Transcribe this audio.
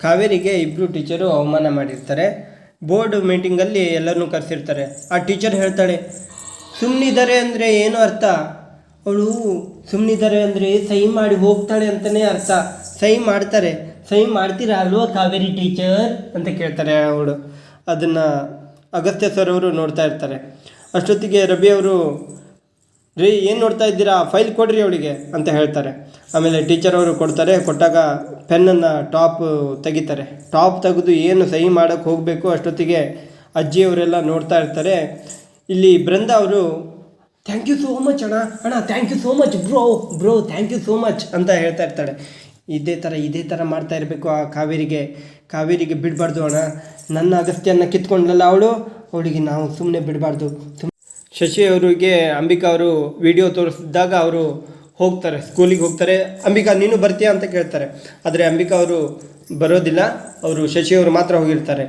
ಕಾವೇರಿಗೆ ಇಬ್ಬರು ಟೀಚರು ಅವಮಾನ ಮಾಡಿರ್ತಾರೆ. ಬೋರ್ಡ್ ಮೀಟಿಂಗಲ್ಲಿ ಎಲ್ಲರನ್ನೂ ಕರೆಸಿರ್ತಾರೆ. ಆ ಟೀಚರ್ ಹೇಳ್ತಾಳೆ ಸುಮ್ಮನಿದ್ದಾರೆ ಅಂದರೆ ಏನು ಅರ್ಥ? ಅವಳು ಸುಮ್ಮನಿದ್ದಾರೆ ಅಂದರೆ ಸಹಿ ಮಾಡಿ ಹೋಗ್ತಾಳೆ ಅಂತಲೇ ಅರ್ಥ. ಸಹಿ ಮಾಡ್ತಾರೆ. ಸಹಿ ಮಾಡ್ತೀರಾ ಅಲ್ವಾ ಕಾವೇರಿ ಟೀಚರ್? ಅಂತ ಕೇಳ್ತಾರೆ ಅವಳು. ಅದನ್ನು ಅಗಸ್ತ್ಯ ಸರ್ ಅವರು ನೋಡ್ತಾ ಇರ್ತಾರೆ. ಅಷ್ಟೊತ್ತಿಗೆ ರವಿ ಅವರು ರೀ, ಏನು ನೋಡ್ತಾ ಇದ್ದೀರಾ? ಫೈಲ್ ಕೊಡ್ರಿ ಅವಳಿಗೆ ಅಂತ ಹೇಳ್ತಾರೆ. ಆಮೇಲೆ ಟೀಚರ್ ಅವರು ಕೊಡ್ತಾರೆ, ಕೊಟ್ಟಾಗ ಪೆನ್ನನ್ನು ಟಾಪ್ ತೆಗಿತಾರೆ. ಟಾಪ್ ತೆಗೆದು ಏನು ಸಹಿ ಮಾಡೋಕ್ಕೆ ಹೋಗಬೇಕು ಅಷ್ಟೊತ್ತಿಗೆ ಅಜ್ಜಿಯವರೆಲ್ಲ ನೋಡ್ತಾ ಇರ್ತಾರೆ. ಇಲ್ಲಿ ಬೃಂದ ಅವರು ಥ್ಯಾಂಕ್ ಯು ಸೋ ಮಚ್ ಅಣ್ಣ ಅಣ್ಣ thank you so much bro bro thank you so much ಅಂತ ಹೇಳ್ತಾ ಇರ್ತಾಳೆ. ಇದೇ ಥರ ಇದೇ ಥರ ಮಾಡ್ತಾ ಇರಬೇಕು ಆ ಕಾವೇರಿಗೆ. ಕಾವೇರಿಗೆ ಬಿಡಬಾರ್ದು ಅಣ್ಣ. ನನ್ನ ಅಗಸ್ತ್ಯನ ಕಿತ್ಕೊಂಡ್ಲಲ್ಲ ಅವಳು? ಅವಳಿಗೆ ನಾವು ಸುಮ್ಮನೆ ಬಿಡಬಾರ್ದು. ಶಶಿ ಅವರಿಗೆ ಅಂಬಿಕಾ ಅವರು ವಿಡಿಯೋ ತೋರಿಸಿದಾಗ ಅವರು ಹೋಗ್ತಾರೆ, ಸ್ಕೂಲಿಗೆ ಹೋಗ್ತಾರೆ. ಅಂಬಿಕಾ, ನೀನು ಬರ್ತೀಯಾ ಅಂತ ಕೇಳ್ತಾರೆ. ಆದರೆ ಅಂಬಿಕಾ ಅವರು ಬರೋದಿಲ್ಲ, ಅವರು ಶಶಿ ಅವರು ಮಾತ್ರ ಹೋಗಿರ್ತಾರೆ.